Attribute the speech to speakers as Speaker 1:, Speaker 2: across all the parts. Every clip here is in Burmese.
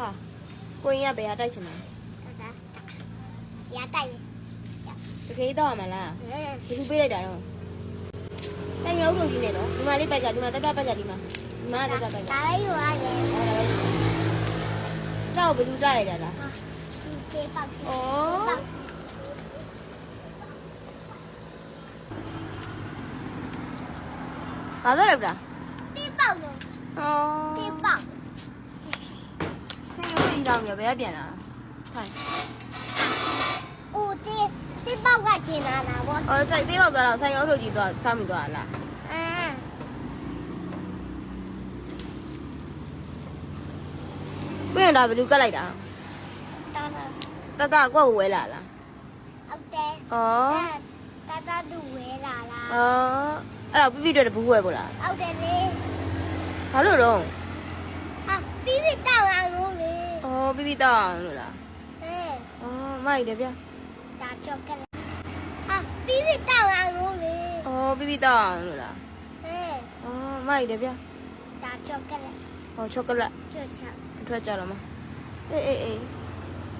Speaker 1: ဟာကိုရင်ကဘယ်ဟာတိုက်ချင်လဲ
Speaker 2: ဒါရတိုက်ပြီ
Speaker 1: တကယ်တော့မလား
Speaker 2: ဟဲ့
Speaker 1: ဘယ်လူပေးလိုက်တာတော့တိုင်ရုံးလို့ကြီးနေတော့ဒီမှာလေးပိုက်ကဒီမှာတက်တက်ပိုက်ကဒီမှာဒီမှာတက်တက်ပိုက်က
Speaker 2: ဒါလေးယူရတယ်
Speaker 1: ကြောက်ဘယ်လူတိုက်လိုက်တာလား
Speaker 2: ဒီကေပေါက်
Speaker 1: ဩ
Speaker 2: ပေါက်
Speaker 1: ဘာသာလောက်တာ
Speaker 2: ဒီပေါက်လို့
Speaker 1: ဩ
Speaker 2: ဒီပေါက်
Speaker 1: ခိုင်းလို့ဒီတော့ရဘယ်ကပြန်လာထိုင်
Speaker 2: ဦးဒီဒီပေါက်ကချင်လာတာဗော
Speaker 1: ဩ 要不要点？个钱了，我。哦，个，手机多，三
Speaker 2: 多。
Speaker 1: 嗯。啊，不用打，不过来的。大大，我
Speaker 2: 回来
Speaker 1: 了。OK。哦。大大都回来
Speaker 2: 了。哦，哎，老
Speaker 1: BB
Speaker 2: 这里不回不了。
Speaker 1: OK。好了，龙。啊到了ဘာလို့
Speaker 2: တော့ ဟာပြီးပြီတောက်အောင်လို့လေ
Speaker 1: ဩပြပြတော့အောင်လို့လား
Speaker 2: ဟဲ့
Speaker 1: ဩမိုက်တယ်ဗျာ
Speaker 2: ဒါချောကလက်ဟာပြီးပြီတောက်အောင်လို့လေ
Speaker 1: ဩပြပြတော့အောင်လို့လား
Speaker 2: ဟဲ့
Speaker 1: ဩမိုက်တယ်ဗျာ
Speaker 2: ဒါချောကလက်
Speaker 1: ဟောချောကလက်
Speaker 2: ချောချော
Speaker 1: အထွက်ကြတော့မအေးအေးအေး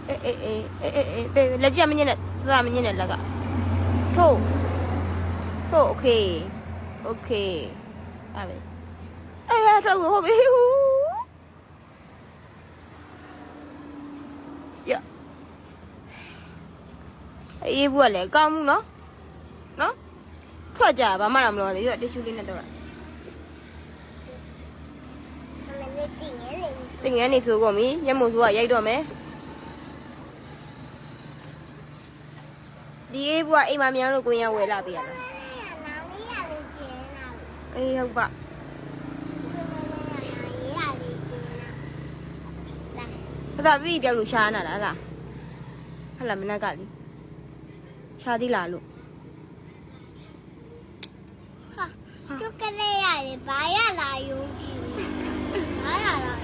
Speaker 1: အေးအေးအေးအေးအေးအေးဘေးလက်ကြမညက်နဲ့သာမညက်နဲ့လက်ကထို့ထို့โอเคโอเคအဲ့ပဲအေးရတော့ဟုတ်ပြီဟူ အေးဘူးကလည်းကောင်းမှုနော်နော်ထွက်ကြဘာမှတော့မလုပ်သေးဘူးတ िश ူးလေးနဲ့တော့
Speaker 2: အမလေးတင်ငယ်လေ
Speaker 1: တင်ငန်းနေဆိုကုန်ပြီညမုံဆိုကရိုက်တော့မယ်ဒီအေးဘူးကအိမ်မမြန်လို့ကိုရင်ကဝယ်လာပေးရတာ
Speaker 2: နာလေးရလေးကျင်းလာ
Speaker 1: အေးဟုတ်ပါ
Speaker 2: နာလေးရလေးကျင်းလာလာ
Speaker 1: ခသာပြီးပြောက်လို့ရှားနာလားလားဟဟလာမနက်ကလေ ရှားသေးလားလို့
Speaker 2: ဟာကျုပ်ကလေးရတယ်ဘာရလာယုံကြည်ဘာရလာ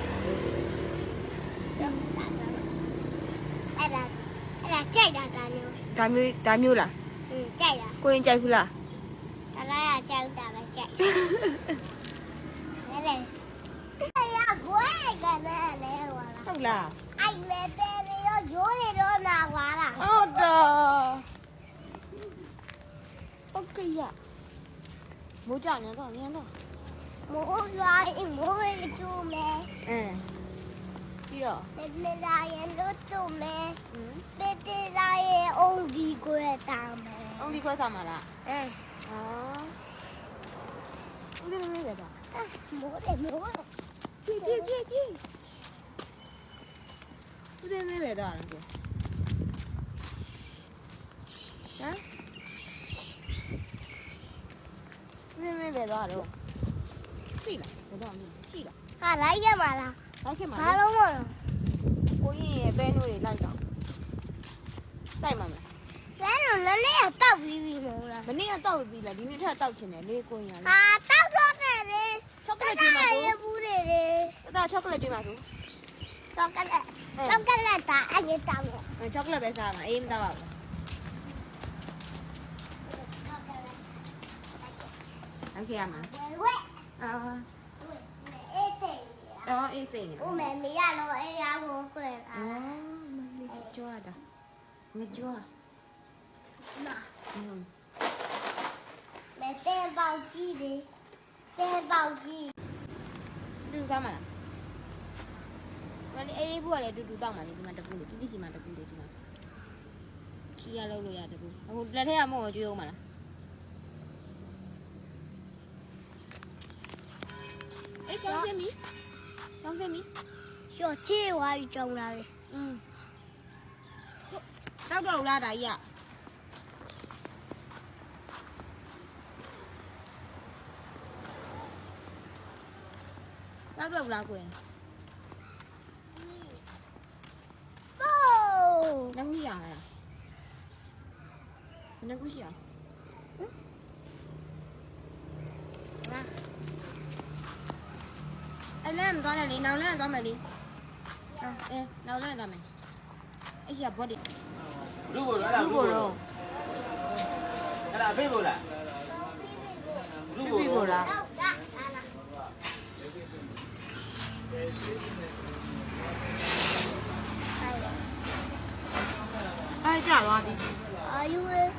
Speaker 2: အဲ့ဒါအဲ့ဒါကြိုက်တာတာမျိုး
Speaker 1: ဒါမျိုးဒါမျိုးလား
Speaker 2: อืมကြိုက်တာ
Speaker 1: ကိုရင်ကြိုက်ဘူးလား
Speaker 2: ဒါလည်းအကြောက်တာပဲကြိုက်လဲလေအဲ့ရကိုယ်ကနေလေဝါလာ
Speaker 1: ဟုတ်လား
Speaker 2: အိုင်လေပဲလေရော Bố chọn nhá rồi,
Speaker 1: nhanh rồi Bố rồi, bố chú mẹ. Ừ. Đi rồi Mẹ ừ. mẹ ra
Speaker 2: em đốt chú mẹ. Mẹ mẹ ra ông
Speaker 1: đi quê tạm mẹ.
Speaker 2: Ông đi quê tạm là Ừ. Ờ. Ông
Speaker 1: đi mẹ
Speaker 2: mẹ rồi Bố đây, bố. Đây Đi, đi, đi, đi Bố
Speaker 1: đây mẹ mẹ rồi Hả? မိုးတ
Speaker 2: ယ်
Speaker 1: ပြေးပြေးပြေးပြေးဦးလေးမေးပဲတော့ဟမ်ဦးလေးမေးပဲတော့တော့ပြီလားတော့မင်းပြီလား
Speaker 2: ဟာလိုက်ရမှာလား
Speaker 1: ဟုတ်ခင်ပါ
Speaker 2: ဘာလို့မလို့
Speaker 1: ကိုရင်ရဲ့ဘဲနိုးတွေလိုက်တော့တိုက်မှာမလား
Speaker 2: လဲတော့လည်းလည်းတောက်ပြီးပြီမို့လား
Speaker 1: မနေ့ကတောက်ပြီလားဒီနေ့ထပ်တောက်ချင်တယ်လေကိုရင်ကလေ
Speaker 2: ဟာတောက်တော့တယ်လေ
Speaker 1: ချောကလက်ကျွေးမှာ
Speaker 2: ရ
Speaker 1: ဆို
Speaker 2: ဘူးလေလေ
Speaker 1: ဒါချောကလက်ကျွေးမှာဆို
Speaker 2: chocolate chocolate တာအရင်တောက်လို့
Speaker 1: ချောကလက်ပဲစားမှာအေးမတောက်ပါဘူး
Speaker 2: Đang
Speaker 1: xem mà. Ờ. Đó,
Speaker 2: y xỉ. Ô mẹ mẹ à nó e ya go
Speaker 1: quên à. Ờ, mình đi chua đó.
Speaker 2: Nghe
Speaker 1: chua. Mà.
Speaker 2: Ừ. Mẹ tên bao chi đi. Tên bao chi. Đi
Speaker 1: ra mà. မလေးအေးဘူးကလည်းတူတူတောက်မှာလေဒီမှာတပူလေးတူတူစီမှာတပူလေးဒီမှာခီရလောက်လို့ရတပူဟိုလက်ထက်ကမဟုတ်ကျွေးအောင်မလား Đấy, cho dạ. xem mí Cho xem mí
Speaker 2: chi hoa trồng này Ừ. Tao đầu ra
Speaker 1: đấy ạ. Tao đầu ra quyền Bố Đang à? Đang hủy à? Ừ. လန့်မသွားနဲ့လေနောက်လန့်သွားမယ်လေအဲနောက်လန့်သွားမယ်အဲ့ရဘော့တယ်
Speaker 3: လူဘောလား
Speaker 1: လူဘောလား
Speaker 3: အဲ့ဒါဖေးဘောလားလူ
Speaker 1: ဘောလား
Speaker 2: 哎，这
Speaker 1: 样啊，弟
Speaker 2: 弟。哎呦
Speaker 1: 喂！